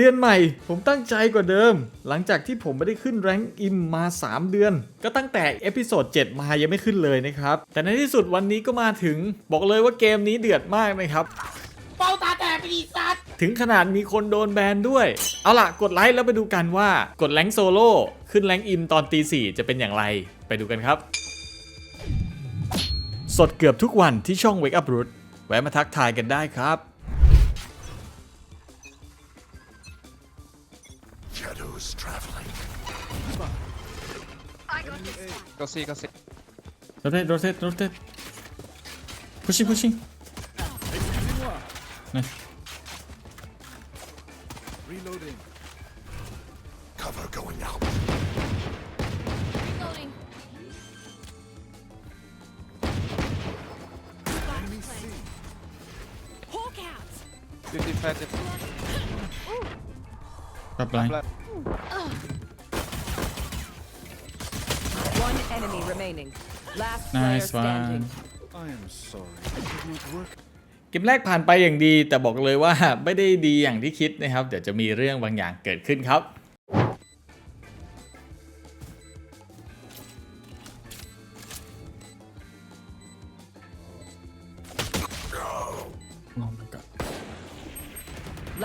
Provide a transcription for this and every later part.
เดือนใหม่ ผมตั้งใจกว่าเดิม หลังจากที่ผมไม่ได้ขึ้นแรงค์อิมมา 3 เดือน ก็ตั้งแต่เอพิโซด7มายังไม่ขึ้นเลยนะครับ แต่ในที่สุดวันนี้ก็มาถึง บอกเลยว่าเกมนี้เดือดมากนะครับเป้าตาแตกไปดีสัตว์ถึงขนาดมีคนโดนแบนด้วย เอาล่ะ กดไลค์แล้วไปดูกันว่ากดแรงค์โซโล่ขึ้นแรงค์อิมตอนตีสี่จะเป็นอย่างไร ไปดูกันครับ สดเกือบทุกวันที่ช่อง Wake Up Root แวะมาทักทายกันได้ครับ Go C, go C. Rotate, rotate, rotate. Pushing, pushing. Nice. Reloading. Cover going out. Reloading. Hawk out. 55. Top line. Top line. One enemy remaining. Last player nice standing. one I am sorry. It did not work. เกมแรกผ่านไปอย่างดีแต่บอกเลยว่าไม่ได้ดีอย่างที่คิดนะครับ เดี๋ยวจะมีเรื่องบางอย่างเกิดขึ้นครับ Oh my god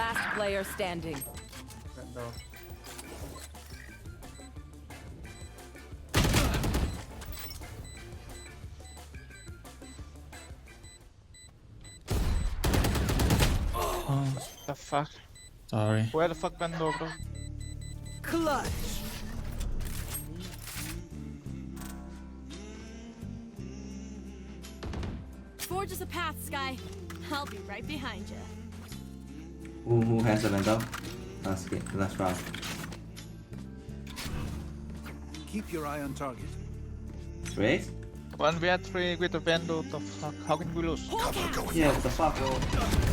Last player standing. That door. Fuck? sorry Where the fuck Bando, bro? Clutch. Forge us a path, Sky. I'll be right behind you. Who, who has the vandal? Last game, last round. Keep your eye on target. Great? One we had three with the Bando, the fuck? How can we lose? Hawk out. Going Yeah, what the fuck, bro?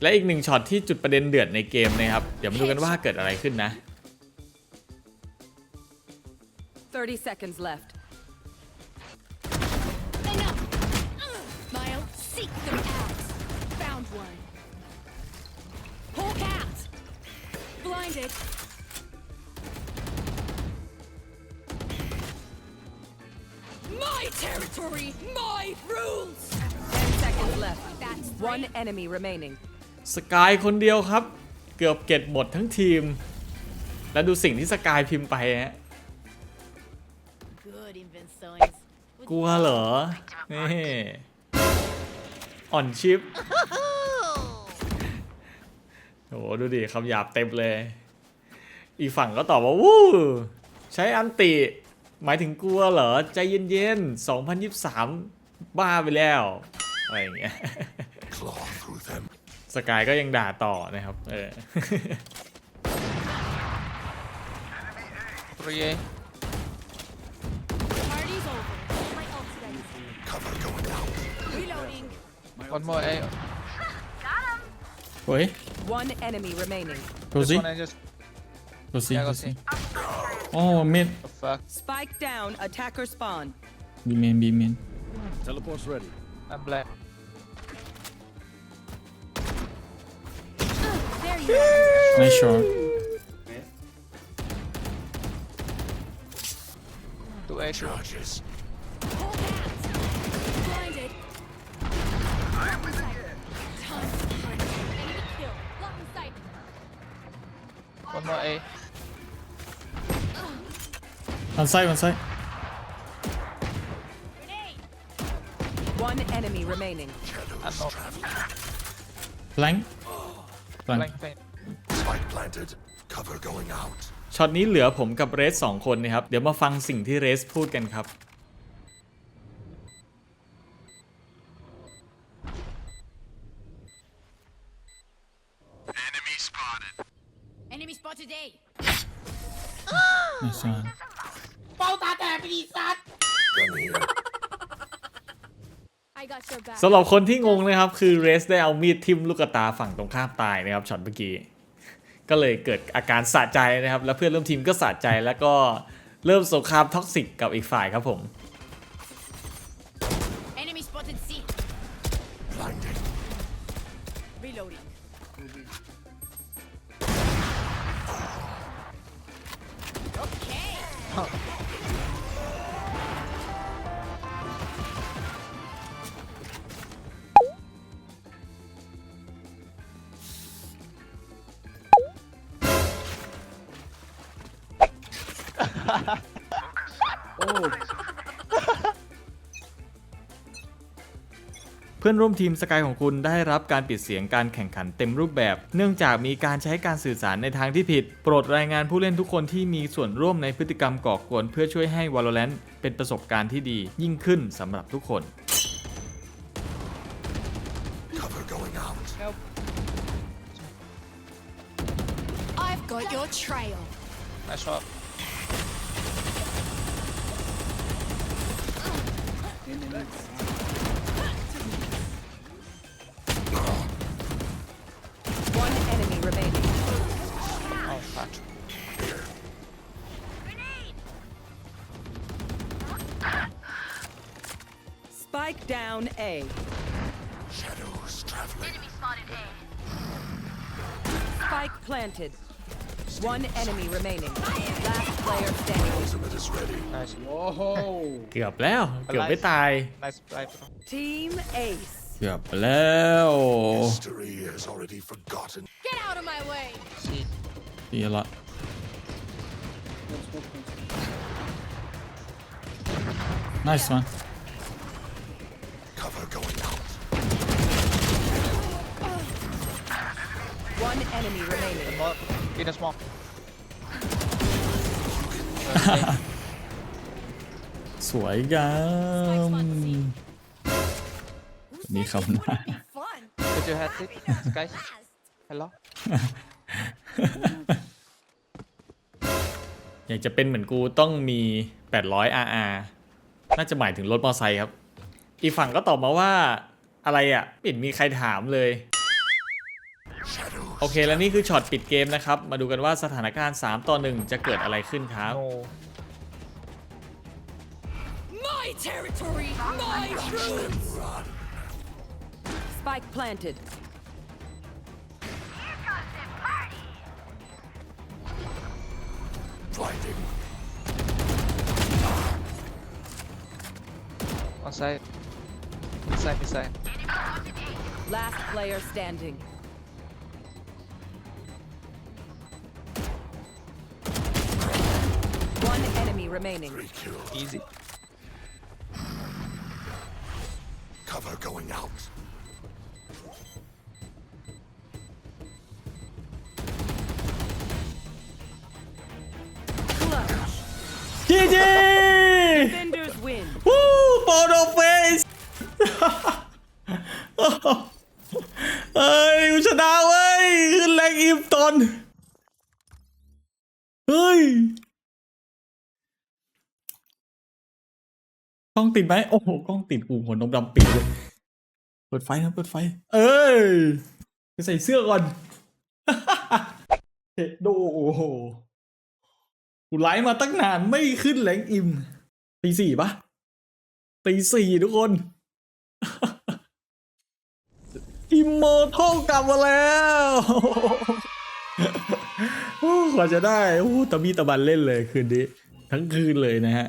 และอีกหนึ่งช็อตที่จุดประเด็นเดือดในเกมนะครับ เดี๋ยวมาดูกันว่าเกิดอะไรขึ้นนะ 30 seconds left. Enough. Mile, seek them out. Found one. Hawk out. Blinded. My territory, my rules. 10 seconds left. That's One three. enemy remaining. สกายคนเดียวครับ เกือบเก็บหมดทั้งทีม แล้วดูสิ่งที่สกายพิมพ์ไปฮะ Good inventories. กลัวเหรอ นี่ อ่อนชิปโหดูดิคำหยาบเต็มเลย อีกฝั่งก็ตอบว่า วู้ ใช้อันติ หมายถึงกลัวเหรอ ใจเย็นๆ 2023 บ้าไปแล้ว อะไรอย่างเงี้ย Claw through them. สกายก็ยังด่าต่อนะครับ เออ 3A. Party's over. My ult's ready. Cover going out. Reloading. One more A. เฮ้ย One enemy remaining. ดู This สิ one I just. ดูสิ Yeah, ดู go สิ see. โอ้มิด The fuck? Spike down. Attacker spawn. บีเมนบีเมน Teleport's ready. I'm black. Enemy kill. Lock in sight. One more A. วันไส้วันไส้ Grenade. One enemy remaining. Shadows I'm not. traveling. แบงแบง Blank ช็อตนี้เหลือผมกับเรสสองคนนะครับ เดี๋ยวมาฟังสิ่งที่เรสพูดกันครับ Enemy spotted A. nice one เป้าตาแตกไปดิสัตว์ Gun here. I got your back. สำหรับคนที่งงนะครับ คือเรสได้เอามีดทิ่มลูกตาฝั่งตรงข้ามตายนะครับช็อตเมื่อกี้ ก็เลยเกิดอาการสะใจนะครับ แล้วเพื่อนร่วมทีมก็สะใจแล้วก็เริ่มสงครามท็อกซิกกับอีกฝ่ายครับผม Enemy spotted C. Blinding. Reloading. Okay. Oh, เพื่อนร่วมทีมสกายของคุณได้รับการปิดเสียงการแข่งขันเต็มรูปแบบ เนื่องจากมีการใช้การสื่อสารในทางที่ผิด โปรดรายงานผู้เล่นทุกคนที่มีส่วนร่วมในพฤติกรรมก่อกวน เพื่อช่วยให้ Valorant เป็นประสบการณ์ที่ดียิ่งขึ้นสำหรับทุกคน Cover going out. I've got your trail. Nice shot. One enemy remaining. Oh, fuck. Spike down A. Shadows traveling. Enemy spotted A. Spike planted. One enemy remaining. Last player standing. Ultimate is ready. Nice. เกือบแล้วเกือบไม่ตาย Nice play, bro. Team Ace. เกือบแล้ว History is already forgotten. Get out of my way. ดีละ nice one Cover going out. One enemy remaining. More. In a smoke. สวยงามมีคำหน้า Fun. Did you have it, guys? Hello? อยากจะเป็นเหมือนกูต้องมี 800 RR น่าจะหมายถึงรถมอไซค์ครับ อีกฝั่งก็ตอบมาว่าอะไรอะไม่เห็นมีใครถามเลย Shadows. โอเคแล้วนี่คือช็อตปิดเกมนะครับ มาดูกันว่าสถานการณ์ 3 ต่อ 1 จะเกิดอะไรขึ้นครับ No. My territory. My rules. Spike planted. Blinding. One side. Inside, inside. Last player standing. remaining. Three kills. Easy. Cover going out. Clutch. จีจี Defenders win. วู้โปรโดเฟส เฮ้ยกูชนะเว้ย ขึ้นแรงอิมตน เฮ้ย ล้องติดไหมโอ้โหกล้องติดกูหัวนมดำปิดเลย เปิดไฟนะเปิดไฟ เอ้ยไปใส่เสื้อก่อนเฮ็ดโดโอ้โหกูไลฟ์มาตั้งนานไม่ขึ้นแรงอิมตีสี่ปะตีสี่ทุกคนอิมโมทัลกลับมาแล้วกว่าจะได้โอ้ตะมีตะบันเล่นเลยคืนนี้ ทั้งคืนเลยนะฮะ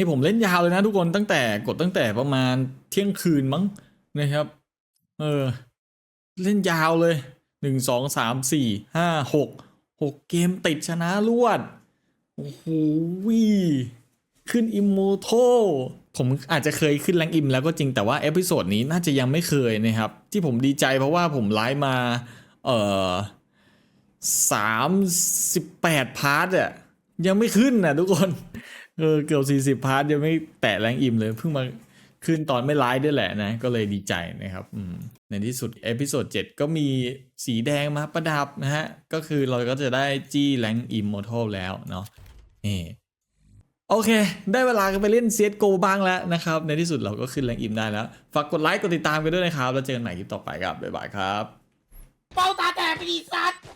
นี่ผมเล่นยาวเลยนะทุกคนตั้งแต่กดตั้งแต่ประมาณเที่ยงคืนมั้งนะครับ เออ เล่นยาวเลยหนึ่งสองสามสี่ห้าหกหกเกมติดชนะรวด โอ้โหวิขึ้นอิมโมโทผมอาจจะเคยขึ้นแรงอิมแล้วก็จริงแต่ว่าเอพิโซดนี้น่าจะยังไม่เคยนะครับ ที่ผมดีใจเพราะว่าผมไลฟ์มา เอ่อสามสิบแปดพาร์ทอะยังไม่ขึ้นนะทุกคน เออเกือบสี่สิบพาร์ทยังไม่แตะแรงอิมเลยเพิ่งมาขึ้นตอนไม่ไลฟ์ด้วยแหละนะ ก็เลยดีใจนะครับในที่สุดเอพิโซด7ก็มีสีแดงมาประดับนะฮะ ก็คือเราก็จะได้จี้แรงอิมโมทัลแล้วเนาะนี่โอเค ได้เวลากันไปเล่น CSGO บ้างแล้วนะครับ ในที่สุดเราก็ขึ้นแรงอิมได้แล้ว ฝากกดไลค์กดติดตามกันด้วยนะครับ แล้วเจอกันใหม่คลิปต่อไปครับ บ๊ายบายครับ เป้าตาแตกไปดีสัตว์